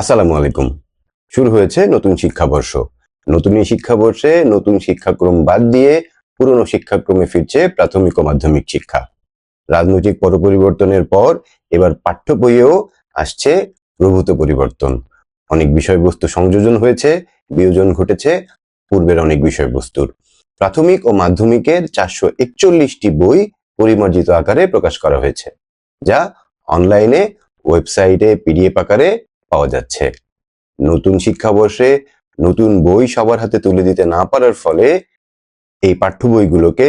আসসালামু আলাইকুম। শুরু হয়েছে নতুন শিক্ষাবর্ষ। নতুন এই শিক্ষাবর্ষে নতুন শিক্ষাক্রম বাদ দিয়ে পুরনো শিক্ষাক্রমে ফিরছে প্রাথমিক ও মাধ্যমিক শিক্ষা। রাজনৈতিক পট পরিবর্তনের পর এবার পাঠ্য বইয়েও আসছে প্রভূত পরিবর্তন। অনেক বিষয়বস্তু সংযোজন হয়েছে, বিয়োজন ঘটেছে, পূর্বের অনেক বিষয়বস্তুর। প্রাথমিক ও মাধ্যমিকের চারশো একচল্লিশটি বই পরিমার্জিত আকারে প্রকাশ করা হয়েছে, যা অনলাইনে, ওয়েবসাইটে, পিডিএফ আকারে পাওয়া যাচ্ছে। নতুন শিক্ষাবর্ষে নতুন বই সবার হাতে তুলে দিতে না পারার ফলে এই পাঠ্য বইগুলোকে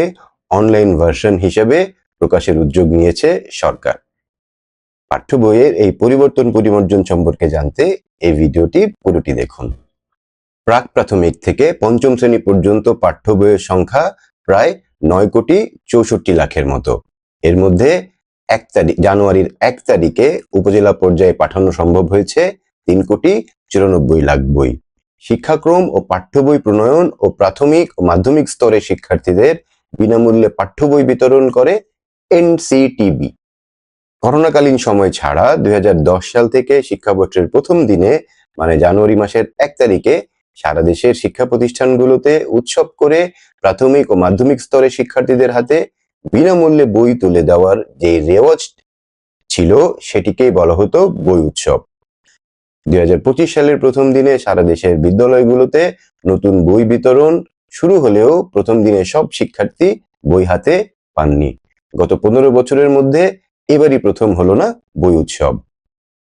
অনলাইন ভার্সন হিসেবে প্রকাশের উদ্যোগ নিয়েছে সরকার। পাঠ্য বইয়ের এই পরিবর্তন পরিমার্জন সম্পর্কে জানতে এই ভিডিওটি পুরোটি দেখুন। প্রাক প্রাথমিক থেকে পঞ্চম শ্রেণি পর্যন্ত পাঠ্য বইয়ের সংখ্যা প্রায় নয় কোটি চৌষট্টি লাখের মতো। এর মধ্যে এক তারিখ, জানুয়ারির এক তারিখে উপজেলা পর্যায়ে পাঠানো সম্ভব হয়েছে তিন কোটি চুরানব্বই লাখ বই। শিক্ষাক্রম ও পাঠ্য বই প্রণয়ন ও প্রাথমিক ও মাধ্যমিক স্তরে শিক্ষার্থীদের বিনামূল্যে পাঠ্য বই বিতরণ করে এনসিটিবি। করোনাকালীন সময় ছাড়া দুই হাজার দশ সাল থেকে শিক্ষাবর্ষের প্রথম দিনে মানে জানুয়ারি মাসের এক তারিখে, সারা দেশের শিক্ষা প্রতিষ্ঠানগুলোতে উৎসব করে প্রাথমিক ও মাধ্যমিক স্তরে শিক্ষার্থীদের হাতে বিনামূল্যে বই তুলে দেওয়ার যে রেওয়াজ ছিল, সেটিকেই বলা হতো বই উৎসব। দুই সালের প্রথম দিনে সারা দেশের বিদ্যালয়গুলোতে নতুন বই বিতরণ শুরু হলেও প্রথম দিনে সব শিক্ষার্থী বই হাতে পাননি। গত পনেরো বছরের মধ্যে এবারই প্রথম হলো না বই উৎসব।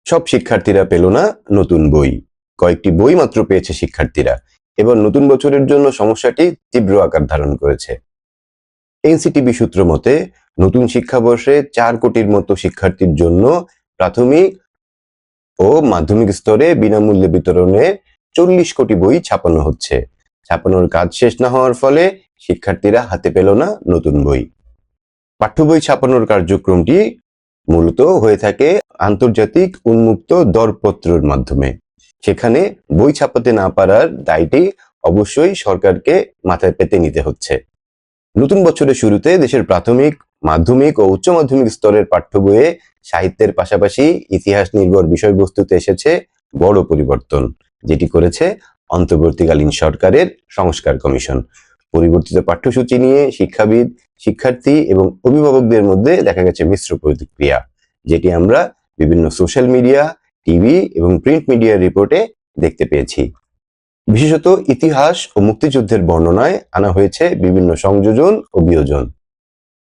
সব শিক্ষার্থীরা পেল না নতুন বই। কয়েকটি বই মাত্র পেয়েছে শিক্ষার্থীরা। এবার নতুন বছরের জন্য সমস্যাটি তীব্র আকার ধারণ করেছে। এনসিটিভি সূত্র মতে, নতুন শিক্ষাবর্ষে চার কোটির মতো শিক্ষার্থীর জন্য প্রাথমিক ও মাধ্যমিক স্তরে বিনামূল্যে বিতরণে চল্লিশ কোটি বই ছাপানো হচ্ছে। ছাপানোর কাজ শেষ না হওয়ার ফলে শিক্ষার্থীরা হাতে পেল না নতুন বই। পাঠ্য বই ছাপানোর কার্যক্রমটি মূলত হয়ে থাকে আন্তর্জাতিক উন্মুক্ত দরপত্রের মাধ্যমে। সেখানে বই ছাপাতে না পারার দায়টি অবশ্যই সরকারকে মাথায় পেতে নিতে হচ্ছে। নতুন বছরের শুরুতে দেশের প্রাথমিক, মাধ্যমিক ও উচ্চ মাধ্যমিক স্তরের পাঠ্য বইয়ে সাহিত্যের পাশাপাশি ইতিহাস নির্ভর বিষয়বস্তুতে এসেছে বড় পরিবর্তন, যেটি করেছে অন্তর্বর্তীকালীন সরকারের সংস্কার কমিশন। পরিবর্তিত পাঠ্যসূচি নিয়ে শিক্ষাবিদ, শিক্ষার্থী এবং অভিভাবকদের মধ্যে দেখা গেছে মিশ্র প্রতিক্রিয়া, যেটি আমরা বিভিন্ন সোশ্যাল মিডিয়া, টিভি এবং প্রিন্ট মিডিয়ার রিপোর্টে দেখতে পেয়েছি। বিশেষত ইতিহাস ও মুক্তিযুদ্ধের বর্ণনায় আনা হয়েছে বিভিন্ন সংযোজন ও বিয়োজন,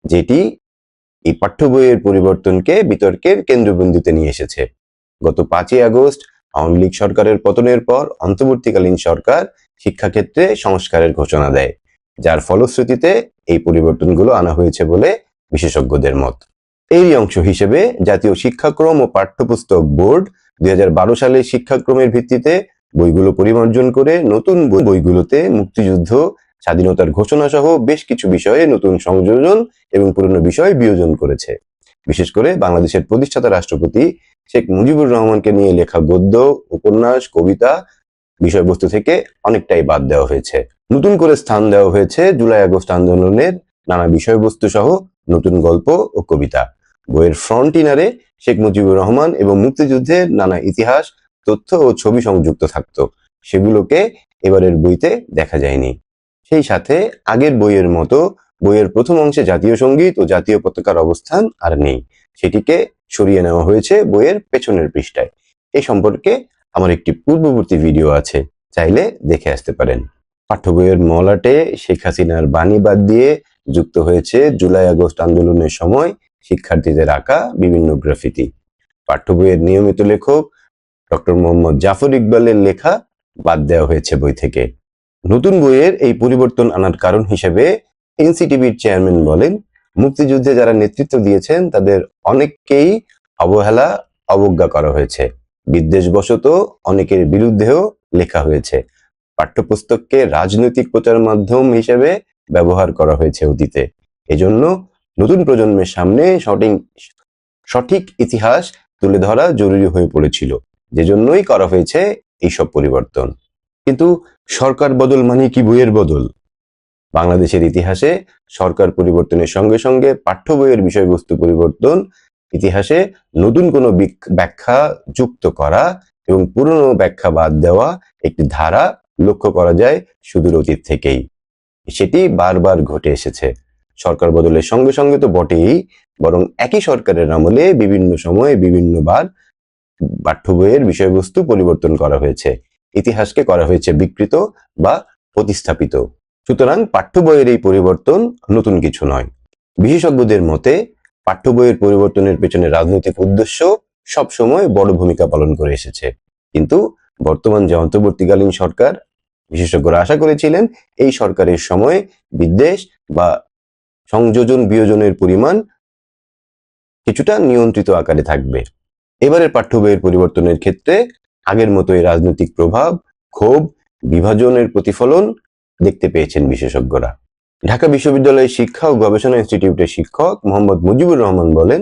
যেটি এই পাঠ্য বইয়ের পরিবর্তনকে বিতর্কের কেন্দ্রবিন্দুতে নিয়ে এসেছে। গত পাঁচই আগস্ট আওয়ামী লীগ সরকারের পতনের পর অন্তর্বর্তীকালীন সরকার শিক্ষাক্ষেত্রে সংস্কারের ঘোষণা দেয়, যার ফলশ্রুতিতে এই পরিবর্তনগুলো আনা হয়েছে বলে বিশেষজ্ঞদের মত। এরই অংশ হিসেবে জাতীয় শিক্ষাক্রম ও পাঠ্যপুস্তক বোর্ড দুই হাজার বারো সালে শিক্ষাক্রমের ভিত্তিতে বইগুলো পরিমার্জন করে নতুন বই- বইগুলোতে মুক্তিযুদ্ধ, স্বাধীনতার ঘোষণা সহ বেশ কিছু বিষয়ে নতুন সংযোজন এবং পুরনো বিষয় বিয়োজন করেছে। বিশেষ করে বাংলাদেশের প্রতিষ্ঠাতা রাষ্ট্রপতি শেখ মুজিবুর রহমানকে নিয়ে লেখা গদ্য, উপন্যাস, কবিতা বিষয়বস্তু থেকে অনেকটাই বাদ দেওয়া হয়েছে। নতুন করে স্থান দেওয়া হয়েছে জুলাই আগস্ট আন্দোলনের নানা বিষয়বস্তু সহ নতুন গল্প ও কবিতা। বইয়ের ফ্রন্ট ইনারে শেখ মুজিবুর রহমান এবং মুক্তিযুদ্ধের নানা ইতিহাস তথ্য ও ছবি সংযুক্ত থাকতো। সেগুলোকে এবারের বইতে দেখা যায়নি। সেই সাথে আগের বইয়ের মতো বইয়ের প্রথম অংশে জাতীয় সংগীত ও জাতীয় পতাকার অবস্থান আর নেই। সেটিকে সরিয়ে নেওয়া হয়েছে বইয়ের পেছনের পৃষ্ঠায়। এ সম্পর্কে আমার একটি পূর্ববর্তী ভিডিও আছে, চাইলে দেখে আসতে পারেন। পাঠ্য বইয়ের মলাটে শেখ হাসিনার বাণী বাদ দিয়ে যুক্ত হয়েছে জুলাই আগস্ট আন্দোলনের সময় শিক্ষার্থীদের আঁকা বিভিন্ন গ্রাফিতি। পাঠ্য বইয়ের নিয়মিত লেখক ডক্টর মোহাম্মদ জাফর ইকবালের লেখা বাদ দেওয়া হয়েছে বই থেকে। নতুন বইয়ের এই পরিবর্তন আনার কারণ হিসেবে এনসিটিভির চেয়ারম্যান বলেন, মুক্তিযুদ্ধে যারা নেতৃত্ব দিয়েছেন তাদের অনেককেই অবহেলা, অবজ্ঞা করা হয়েছে। বিদ্বেষবশত অনেকের বিরুদ্ধেও লেখা হয়েছে। পাঠ্যপুস্তককে রাজনৈতিক প্রচার মাধ্যম হিসেবে ব্যবহার করা হয়েছে অতীতে। এজন্য নতুন প্রজন্মের সামনে সঠিক সঠিক ইতিহাস তুলে ধরা জরুরি হয়ে পড়েছিল। যে জন্যই করা হয়েছে এইসব পরিবর্তন। কিন্তু সরকার বদল মানে কি বইয়ের বদল? বাংলাদেশের ইতিহাসে সরকার পরিবর্তনের সঙ্গে সঙ্গে পাঠ্য বইয়ের বিষয়বস্তু পরিবর্তন, ইতিহাসে নতুন কোনো ব্যাখ্যা যুক্ত করা এবং পুরনো ব্যাখ্যা বাদ দেওয়া একটি ধারা লক্ষ্য করা যায় সুদূর অতীত থেকেই। সেটি বারবার ঘটে এসেছে। সরকার বদলের সঙ্গে সঙ্গে তো বটেই, বরং একই সরকারের আমলে বিভিন্ন সময়ে বিভিন্নবার পাঠ্য বইয়ের বিষয়বস্তু পরিবর্তন করা হয়েছে, ইতিহাসকে করা হয়েছে বিকৃত বা প্রতিস্থাপিত। সুতরাং পাঠ্য বইয়ের এই পরিবর্তন নতুন কিছু নয়। বিশেষজ্ঞদের মতে পাঠ্য বইয়ের পরিবর্তনের পেছনে রাজনৈতিক উদ্দেশ্য সবসময় বড় ভূমিকা পালন করে এসেছে। কিন্তু বর্তমান যে অন্তর্বর্তীকালীন সরকার, বিশেষজ্ঞরা আশা করেছিলেন এই সরকারের সময় বিদ্বেষ বা সংযোজন বিয়োজনের পরিমাণ কিছুটা নিয়ন্ত্রিত আকারে থাকবে। এবারের পাঠ্য বইয়ের পরিবর্তনের ক্ষেত্রে আগের মতোই রাজনৈতিক প্রভাব, ক্ষোভ, বিভাজনের প্রতিফলন দেখতে পেয়েছেন বিশেষজ্ঞরা। ঢাকা বিশ্ববিদ্যালয়ের শিক্ষা ও গবেষণা ইনস্টিটিউটের শিক্ষক মোহাম্মদ মুজিবুর রহমান বলেন,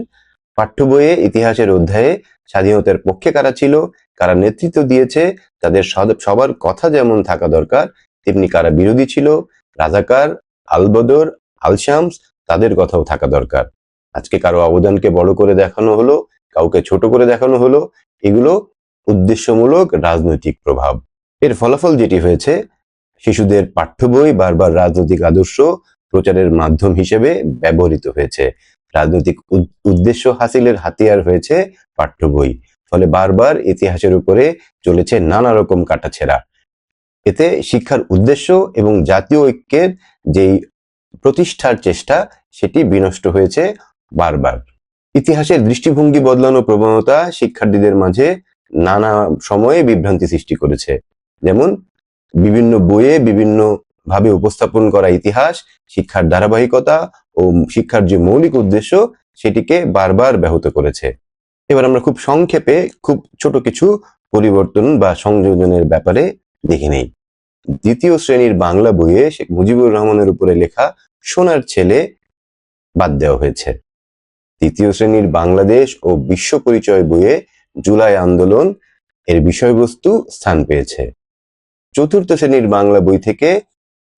পাঠ্য বইয়ে ইতিহাসের অধ্যায়ে স্বাধীনতার পক্ষে কারা ছিল, কারা নেতৃত্ব দিয়েছে, তাদের সবার কথা যেমন থাকা দরকার, তেমনি কারা বিরোধী ছিল, রাজাকার, আলবদর, আলশামস, তাদের কথাও থাকা দরকার। আজকে কারও অবদানকে বড় করে দেখানো হলো কাউকে ছোট করে দেখানো হলো, এগুলো উদ্দেশ্যমূলক রাজনৈতিক প্রভাব। এর ফলাফল যেটি হয়েছে, শিশুদের পাঠ্য বই বারবার রাজনৈতিক আদর্শ প্রচারের মাধ্যম হিসেবে ব্যবহৃত হয়েছে। রাজনৈতিক উদ- উদ্দেশ্য হাসিলের হাতিয়ার হয়েছে পাঠ্য বই, ফলে বারবার ইতিহাসের উপরে চলেছে নানা রকম কাটাছেড়া। এতে শিক্ষার উদ্দেশ্য এবং জাতীয় ঐক্যের যেই প্রতিষ্ঠার চেষ্টা, সেটি বিনষ্ট হয়েছে বারবার। ইতিহাসের দৃষ্টিভঙ্গি বদলানো প্রবণতা শিক্ষার্থীদের মাঝে নানা সময়ে বিভ্রান্তি সৃষ্টি করেছে। যেমন, বিভিন্ন বইয়ে বিভিন্ন ভাবে উপস্থাপন করা ইতিহাস, শিক্ষার ধারাবাহিকতা ও শিক্ষার যে মৌলিক উদ্দেশ্য, সেটিকে বারবার ব্যাহত করেছে। এবার আমরা খুব সংক্ষেপে খুব ছোট কিছু পরিবর্তন বা সংযোজনের ব্যাপারে দেখে নেই। দ্বিতীয় শ্রেণির বাংলা বইয়ে শেখ মুজিবুর রহমানের উপরে লেখা সোনার ছেলে বাদ দেওয়া হয়েছে। তৃতীয় শ্রেণির বাংলাদেশ ও বিশ্ব পরিচয় বইয়ে জুলাই আন্দোলন এর বিষয়বস্তু স্থান পেয়েছে। চতুর্থ শ্রেণির বাংলা বই থেকে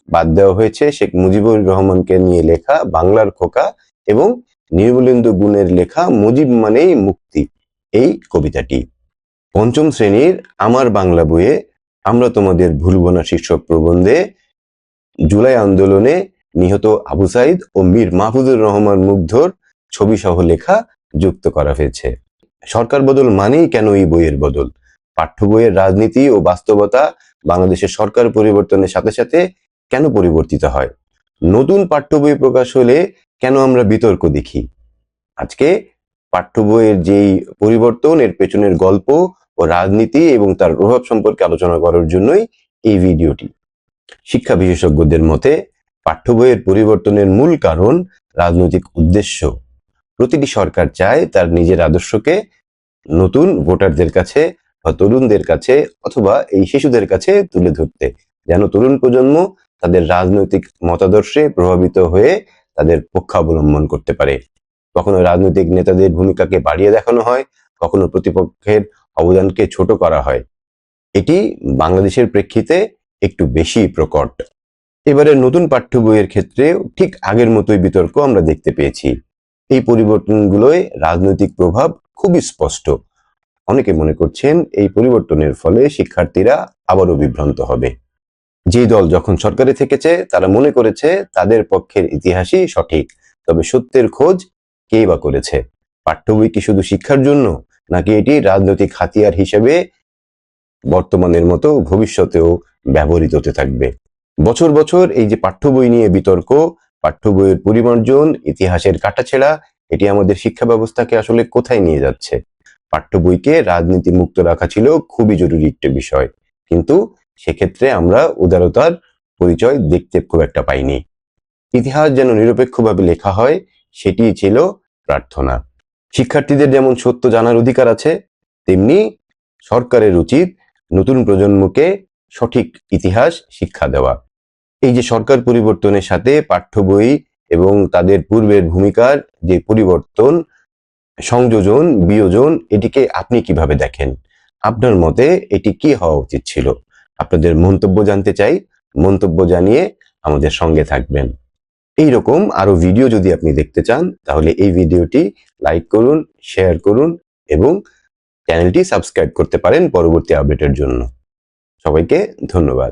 বাদ দেওয়া হয়েছে শেখ মুজিবুর রহমানকে নিয়ে লেখা বাংলার খোকা এবং নির্মলেন্দু গুণের লেখা মুজিব মানেই মুক্তি, এই কবিতাটি। পঞ্চম শ্রেণির আমার বাংলা বইয়ে আমরা তোমাদের ভুলব না শীর্ষক প্রবন্ধে জুলাই আন্দোলনে নিহত আবু সাইদ ও মীর মাহফুজুর রহমান মুগ্ধর ছবি সহ লেখা যুক্ত করা হয়েছে। সরকার বদল মানেই কেন এই বইয়ের বদল? পাঠ্য বইয়ের রাজনীতি ও বাস্তবতা বাংলাদেশের সরকার পরিবর্তনের সাথে সাথে কেন পরিবর্তিত হয়? নতুন পাঠ্য বই প্রকাশ হলে কেন আমরা বিতর্ক দেখি? আজকে পাঠ্য বইয়ের যেই পরিবর্তন, এর পেছনের গল্প ও রাজনীতি এবং তার প্রভাব সম্পর্কে আলোচনা করার জন্যই এই ভিডিওটি। শিক্ষা বিশেষজ্ঞদের মতে, পাঠ্য বইয়ের পরিবর্তনের মূল কারণ রাজনৈতিক উদ্দেশ্য। প্রতিটি সরকার চায় তার নিজের আদর্শকে নতুন ভোটারদের কাছে বা তরুণদের কাছে অথবা এই শিশুদের কাছে তুলে ধরতে। যেন তরুণ প্রজন্ম তাদের রাজনৈতিক মতাদর্শে প্রভাবিত হয়ে তাদের পক্ষ অবলম্বন করতে পারে। কখনো রাজনৈতিক নেতাদের ভূমিকাকে বাড়িয়ে দেখানো হয়, কখনো প্রতিপক্ষের অবদানকে ছোট করা হয়। এটি বাংলাদেশের প্রেক্ষিতে একটু বেশি প্রকট। এবারে নতুন পাঠ্য বইয়ের ক্ষেত্রে ঠিক আগের মতোই বিতর্ক আমরা দেখতে পেয়েছি। এই পরিবর্তনগুলোয় রাজনৈতিক প্রভাব খুবই স্পষ্ট। অনেকে মনে করছেন এই পরিবর্তনের ফলে শিক্ষার্থীরা আবারও বিভ্রান্ত হবে। যে দল যখন সরকারে থেকেছে, তারা মনে করেছে তাদের পক্ষের ইতিহাসই সঠিক, তবে সত্যের খোঁজ কেই বা করেছে? পাঠ্য বই কি শুধু শিক্ষার জন্য, নাকি এটি রাজনৈতিক হাতিয়ার হিসেবে বর্তমানের মতো ভবিষ্যতেও ব্যবহৃত হতে থাকবে? বছর বছর এই যে পাঠ্য বই নিয়ে বিতর্ক পাঠ্য বইয়ের পরিমার্জন, ইতিহাসের কাটাছেড়া, এটি আমাদের শিক্ষা ব্যবস্থাকে আসলে কোথায় নিয়ে যাচ্ছে? পাঠ্য বইকে রাজনীতি মুক্ত রাখা ছিল খুবই জরুরি একটি বিষয়। কিন্তু সেক্ষেত্রে আমরা উদারতার পরিচয় দেখতে খুব একটা পাইনি। ইতিহাস যেন নিরপেক্ষভাবে লেখা হয়, সেটি ছিল প্রার্থনা। শিক্ষার্থীদের যেমন সত্য জানার অধিকার আছে, তেমনি সরকারের উচিত নতুন প্রজন্মকে সঠিক ইতিহাস শিক্ষা দেওয়া। এই যে সরকার পরিবর্তনের সাথে পাঠ্য বই এবং তাদের পূর্বের ভূমিকার যে পরিবর্তন, সংযোজন, বিয়োজন, এটিকে আপনি কীভাবে দেখেন? আপনার মতে এটি কি হওয়া উচিত ছিল? আপনাদের মন্তব্য জানতে চাই, মন্তব্য জানিয়ে আমাদের সঙ্গে থাকবেন। এই রকম আরও ভিডিও যদি আপনি দেখতে চান, তাহলে এই ভিডিওটি লাইক করুন, শেয়ার করুন এবং চ্যানেলটি সাবস্ক্রাইব করতে পারেন পরবর্তী আপডেটের জন্য। সবাইকে ধন্যবাদ।